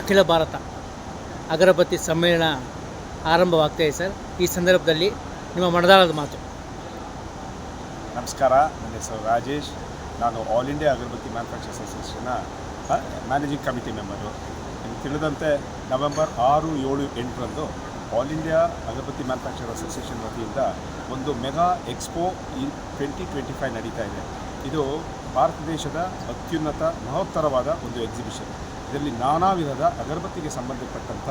ಅಖಿಲ ಭಾರತ ಅಗರಬತ್ತಿ ಸಮ್ಮೇಳನ ಆರಂಭವಾಗ್ತಾ ಇದೆ ಸರ್. ಈ ಸಂದರ್ಭದಲ್ಲಿ ನಿಮ್ಮ ಮನದಾಳದ ಮಾತು. ನಮಸ್ಕಾರ, ನನ್ನ ಹೆಸರು ರಾಜೇಶ್. ನಾನು ಆಲ್ ಇಂಡಿಯಾ ಅಗರಬತ್ತಿ ಮ್ಯಾನುಫ್ಯಾಕ್ಚರ್ಸ್ ಅಸೋಸಿಯೇಷನ್ನ ಮ್ಯಾನೇಜಿಂಗ್ ಕಮಿಟಿ ಮೆಂಬರು ನಿಮ್ಗೆ ತಿಳಿದಂತೆ ನವೆಂಬರ್ ಆರು ಏಳು ಎಂಟರಂದು all India agarbatti manufacture association ವತಿಯಿಂದ ಒಂದು ಮೆಗಾ ಎಕ್ಸ್ಪೋ ಈ ಟ್ವೆಂಟಿ ಟ್ವೆಂಟಿ ಫೈವ್ ನಡೀತಾ ಇದೆ. ಇದು ಭಾರತ ದೇಶದ ಅತ್ಯುನ್ನತ ಮಹೋತ್ತರವಾದ ಒಂದು ಎಕ್ಸಿಬಿಷನ್ ಇದರಲ್ಲಿ ನಾನಾ ವಿಧದ ಅಗರಬತ್ತಿಗೆ ಸಂಬಂಧಪಟ್ಟಂಥ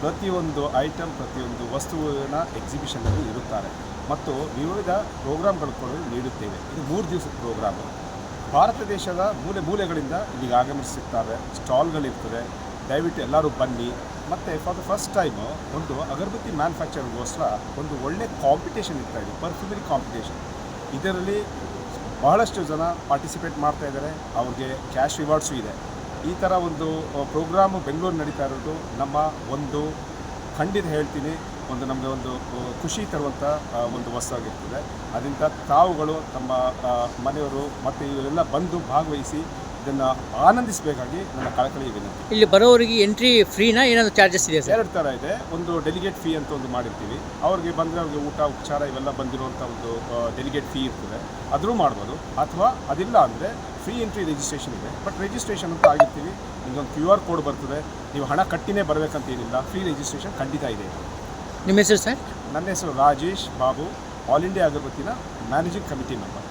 ಪ್ರತಿಯೊಂದು ಐಟಮ್ ಪ್ರತಿಯೊಂದು ವಸ್ತುವಿನ ಎಕ್ಸಿಬಿಷನಲ್ಲಿ ಇರುತ್ತಾರೆ. ಮತ್ತು ವಿವಿಧ ಪ್ರೋಗ್ರಾಮ್ಗಳು ಕೂಡ ನೀಡುತ್ತೇವೆ. ಇದು ಮೂರು ದಿವಸದ ಪ್ರೋಗ್ರಾಮು ಭಾರತ ದೇಶದ ಮೂಲೆ ಮೂಲೆಗಳಿಂದ ಇಲ್ಲಿಗೆ ಆಗಮಿಸುತ್ತಾರೆ. ಸ್ಟಾಲ್ಗಳಿರ್ತದೆ ದಯವಿಟ್ಟು ಎಲ್ಲರೂ ಬನ್ನಿ. ಮತ್ತು ಫಾರ್ ದ ಫಸ್ಟ್ ಟೈಮು ಒಂದು ಅಗರಬತ್ತಿ ಮ್ಯಾನುಫ್ಯಾಕ್ಚರ್ಗೋಸ್ಕರ ಒಂದು ಒಳ್ಳೆ ಕಾಂಪಿಟೇಷನ್ ಇರ್ತಾ ಇದೆ. ಪರ್ಫ್ಯೂಮರಿ ಕಾಂಪಿಟೇಷನ್ ಇದರಲ್ಲಿ ಬಹಳಷ್ಟು ಜನ ಪಾರ್ಟಿಸಿಪೇಟ್ ಮಾಡ್ತಾ ಇದ್ದಾರೆ. ಅವ್ರಿಗೆ ಕ್ಯಾಶ್ ರಿವಾರ್ಡ್ಸು ಇದೆ. ಈ ಥರ ಒಂದು ಪ್ರೋಗ್ರಾಮು ಬೆಂಗಳೂರು ನಡೀತಾ ಇರೋದು ನಮ್ಮ ಒಂದು ಖಂಡಿತ ಹೇಳ್ತೀನಿ, ಒಂದು ನಮಗೆ ಒಂದು ಖುಷಿ ತರುವಂಥ ಒಂದು ವಸ್ತು ಆಗಿರ್ತದೆ ಅದರಿಂದ ತಾವುಗಳು ತಮ್ಮ ಮನೆಯವರು ಮತ್ತು ಇವರೆಲ್ಲ ಬಂದು ಭಾಗವಹಿಸಿ ಇದನ್ನು ಆನಂದಿಸಬೇಕಾಗಿ ನನ್ನ ಕಳಕಳಿ ವಿನಂತಿ. ಇಲ್ಲಿ ಬರೋರಿಗೆ ಎಂಟ್ರಿ ಫ್ರೀನಾ ಏನಾದರೂ ಚಾರ್ಜಸ್ ಇದೆ ಸರ್? ಎರಡು ಥರ ಇದೆ. ಒಂದು ಡೆಲಿಗೇಟ್ ಫೀ ಅಂತ ಒಂದು ಮಾಡಿರ್ತೀವಿ. ಅವ್ರಿಗೆ ಬಂದರೆ ಅವ್ರಿಗೆ ಊಟ ಉಪಚಾರ ಇವೆಲ್ಲ ಬಂದಿರುವಂಥ ಒಂದು ಡೆಲಿಗೇಟ್ ಫೀ ಇರ್ತದೆ. ಅದರೂ ಮಾಡ್ಬೋದು. ಅಥವಾ ಅದಿಲ್ಲ ಅಂದರೆ ಫ್ರೀ ಎಂಟ್ರಿ ರಿಜಿಸ್ಟ್ರೇಷನ್ ಇದೆ. ಬಟ್ ರಿಜಿಸ್ಟ್ರೇಷನ್ ಅಂತ ಆಗಿರ್ತೀವಿ. ನಿಮ್ಗೊಂದು ಕ್ಯೂ ಆರ್ ಕೋಡ್ ಬರ್ತದೆ. ನೀವು ಹಣ ಕಟ್ಟಿನೇ ಬರಬೇಕಂತ ಏನಿಲ್ಲ. ಫ್ರೀ ರಿಜಿಸ್ಟ್ರೇಷನ್ ಖಂಡಿತ ಇದೆ. ನಿಮ್ಮ ಹೆಸರು ಸರ್? ನನ್ನ ಹೆಸರು ರಾಜೇಶ್ ಬಾಬು. ಆಲ್ ಇಂಡಿಯಾ ಅಗರಬತ್ತಿನ ಮ್ಯಾನೇಜಿಂಗ್ ಕಮಿಟಿ ಮೆಂಬರ್